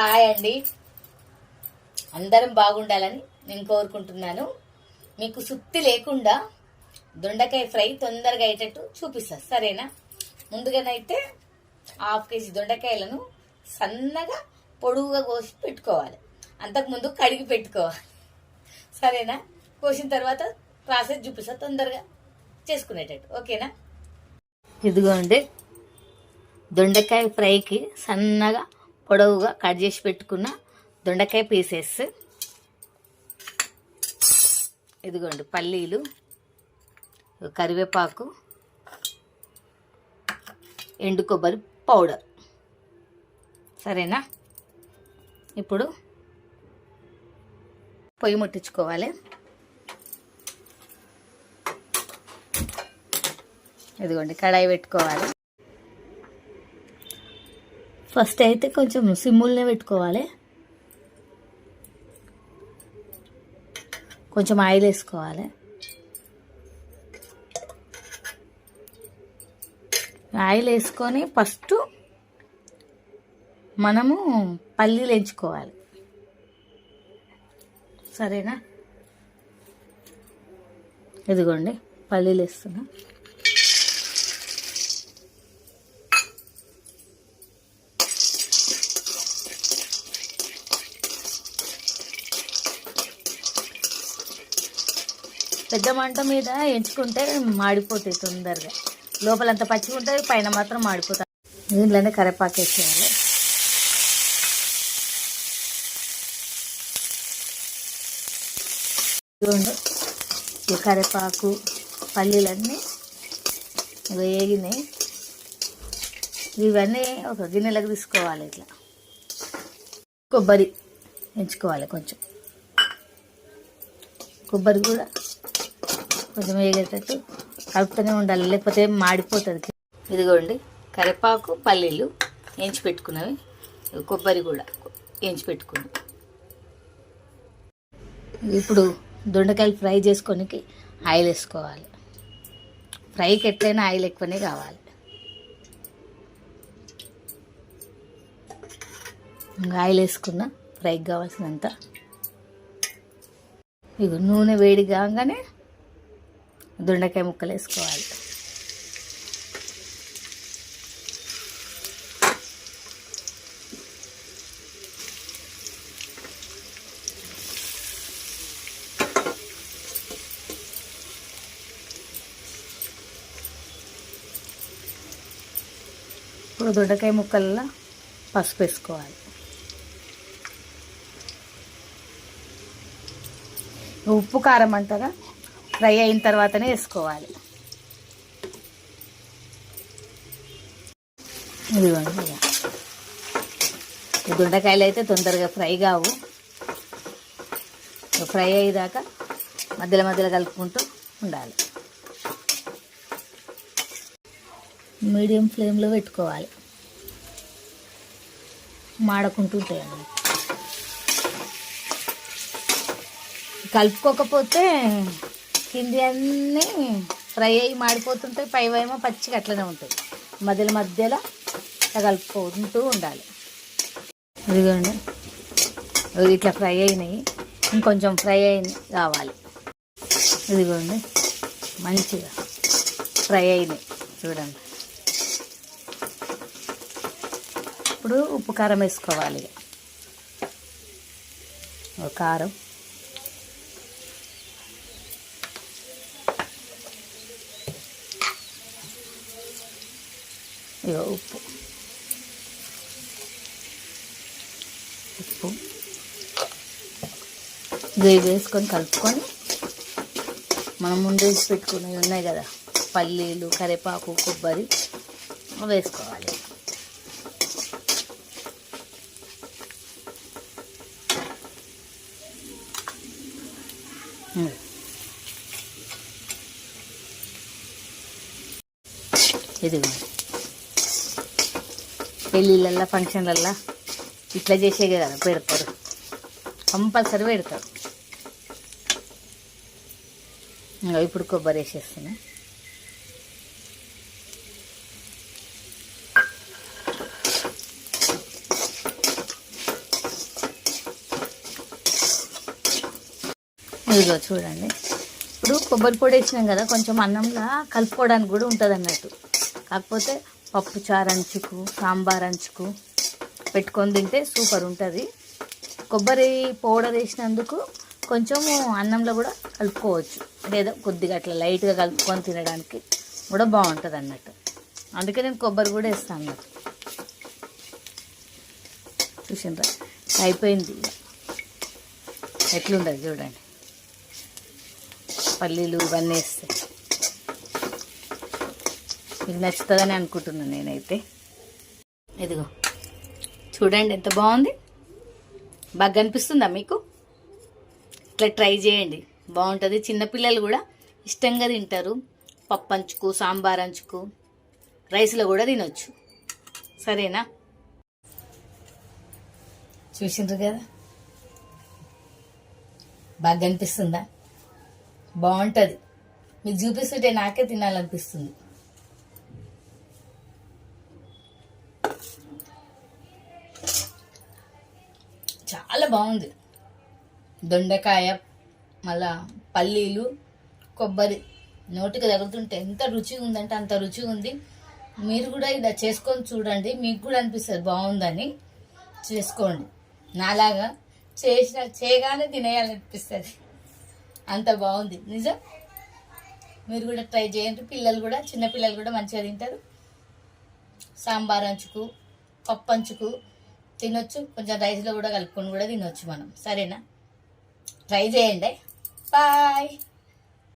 Hi అండి. అందరం బాగుండాలని నేను కోరుకుంటున్నాను. మీకు సుత్తి లేకుండా దొండకాయ ఫ్రై తొందరగా అయ్యేటట్టు చూపిస్తా సరేనా? ముందుగానైతే హాఫ్ కేజీ దొండకాయలను సన్నగా పొడువుగా కోసి పెట్టుకోవాలి. అంతకుముందు కడిగి పెట్టుకోవాలి. సరేనా? కోసిన తర్వాత ప్రాసెస్ చూపిస్తా తొందరగా చేసుకునేటట్టు. ఓకేనా? ఇదిగోండి. దొండకాయ ఫ్రైకి సన్నగా పొడవుగా కట్ చేసి పెట్టుకున్న దొండకాయ పీసెస్. ఇదిగోండి పల్లీలు కరివేపాకు ఎండు కొబ్బరి పౌడర్. సరేనా? ఇప్పుడు పొయ్యి ముట్టించుకోవాలి. ఇదిగోండి కడాయి పెట్టుకోవాలి. ఫస్ట్ అయితే కొంచెం సిమ్ముల్నే పెట్టుకోవాలి. కొంచెం ఆయిల్ వేసుకోవాలి. ఆయిల్ వేసుకొని ఫస్ట్ మనము పల్లీలు ఎంచుకోవాలి సరేనా? ఇదిగోండి పల్లీలు వేస్తున్నా. పెద్ద మంట మీద ఎంచుకుంటే మాడిపోతాయి తొందరగా. లోపలంతా పచ్చిగా ఉంటుంది పైన మాత్రం మాడిపోతాయి. దీంట్లోనే కరివేపాకు వేసేయాలి. ఇదిగోండి ఈ కరివేపాకు పల్లీలన్నీ వేగినాయి. ఇవన్నీ ఒక గిన్నెలకు తీసుకోవాలి ఇట్లా. కొబ్బరి ఎంచుకోవాలి కొంచెం. కొబ్బరి కూడా కొంచెం వేగేటట్టు కలుపుతూనే ఉండాలి లేకపోతే మాడిపోతుంది. ఇదిగోండి కరివేపాకు పల్లీలు ఎంచి పెట్టుకున్నవి. కొబ్బరి కూడా వేయించి పెట్టుకున్నాం. ఇప్పుడు దొండకాయలు ఫ్రై చేసుకోనికి ఆయిల్ వేసుకోవాలి. ఫ్రైకి ఎట్లయినా ఆయిల్ ఎక్కువనే కావాలి. ఇంకా ఆయిల్ వేసుకున్న ఫ్రైకి కావాల్సినంత. ఇక నూనె వేడి కాగానే దొండకాయ ముక్కలు వేసుకోవాలి. ఇప్పుడు దొండకాయ ముక్కల్లో పసుపు వేసుకోవాలి. ఉప్పు కారం అంటారా? ఫ్రై అయిన తర్వాతనే వేసుకోవాలి. ఇదిగోండి గుండకాయలు దొండకాయలు అయితే తొందరగా ఫ్రై కావు. ఫ్రై అయ్యేదాకా మధ్యలో మధ్యలో కలుపుకుంటూ ఉండాలి. మీడియం ఫ్లేమ్లో పెట్టుకోవాలి. మాడకుంటూ ఉంటాయండి కలుపుకోకపోతే కింది అన్నీ ఫ్రై అయ్యి మాడిపోతుంటాయి పైవేమో పచ్చిగా అట్లనే ఉంటుంది మధ్యలో మధ్యలో కలుపుకుంటూ ఉండాలి. ఇదిగోండి. ఇట్లా ఫ్రై అయినాయి. ఇంకొంచెం ఫ్రై అయిన కావాలి. ఇదిగోండి. మంచిగా ఫ్రై అయినాయి. చూడండి. ఇప్పుడు ఉప్పు కారం వేసుకోవాలి. కారం. కొద్దిగా ఉప్పు. ఉప్పు. గ్రేవ్ వేసుకొని కలుపుకొని మనం ముందు వేసి పెట్టుకునేవి ఉన్నాయి కదా పల్లీలు కరివేపాకు కొబ్బరి వేసుకోవాలి. ఉమ్. ఇదిగోండి పెళ్ళిళ్ళల్లో ఫంక్షన్లల్లో ఇట్లా చేసే కదా పెడతారు. కంపల్సరీ పెడతారు. ఇంకా ఇప్పుడు కొబ్బరి వేసేస్తున్నా. ఇదిగో చూడండి. ఇప్పుడు కొబ్బరి పొడి వేసినాం కదా కొంచెం అన్నంలా కలుపుకోవడానికి కూడా ఉంటుంది అన్నట్టు కాకపోతే పప్పు చారు అంచుకు సాంబార్ అంచుకు పెట్టుకొని తింటే సూపర్ ఉంటుంది. కొబ్బరి పౌడర్ వేసినందుకు కొంచెం అన్నంలో కూడా కలుపుకోవచ్చు. లేదా కొద్దిగా అట్లా లైట్గా కలుపుకొని తినడానికి కూడా బాగుంటుంది అన్నట్టు. అందుకే నేను కొబ్బరి కూడా వేస్తాను అన్నట్టు. చూసిండ్రా? అయిపోయింది ఎట్లుండదు చూడండి. పల్లీలు ఇవన్నీ వేస్తే. మీకు నచ్చుతుందని అనుకుంటున్నాను నేనైతే. ఇదిగో చూడండి ఎంత బాగుంది. బాగా కనిపిస్తుందా మీకు? ఇట్లా ట్రై చేయండి. బాగుంటుంది. చిన్నపిల్లలు కూడా ఇష్టంగా తింటారు. పప్పు అంచుకు సాంబార్ అంచుకు రైస్లో కూడా తినొచ్చు. సరేనా? చూసిండ్రు కదా? బాగా కనిపిస్తుందా బాగుంటుంది. మీకు చూపిస్తుంటే నాకే తినాలనిపిస్తుంది. చాలా బాగుంది. దొండకాయ మళ్ళా పల్లీలు కొబ్బరి నోటికి తగులుతుంటే ఎంత రుచిగా ఉందంటే అంత రుచిగా ఉంది. మీరు కూడా ఇలా చేసుకొని చూడండి మీకు కూడా అనిపిస్తుంది బాగుందని. చేసుకోండి. నాలాగా చేసిన చేయగానే తినేయాలనిపిస్తుంది. అంత బాగుంది. నిజం? మీరు కూడా ట్రై చేయండి. పిల్లలు కూడా చిన్నపిల్లలు కూడా మంచిగా తింటారు. సాంబార్ అంచుకు పప్పు అంచుకు తినొచ్చు. కొంచెం రైస్లో కూడా కలుపుకొని కూడా తినొచ్చు మనం. సరేనా? ట్రై చేయండి. బాయ్.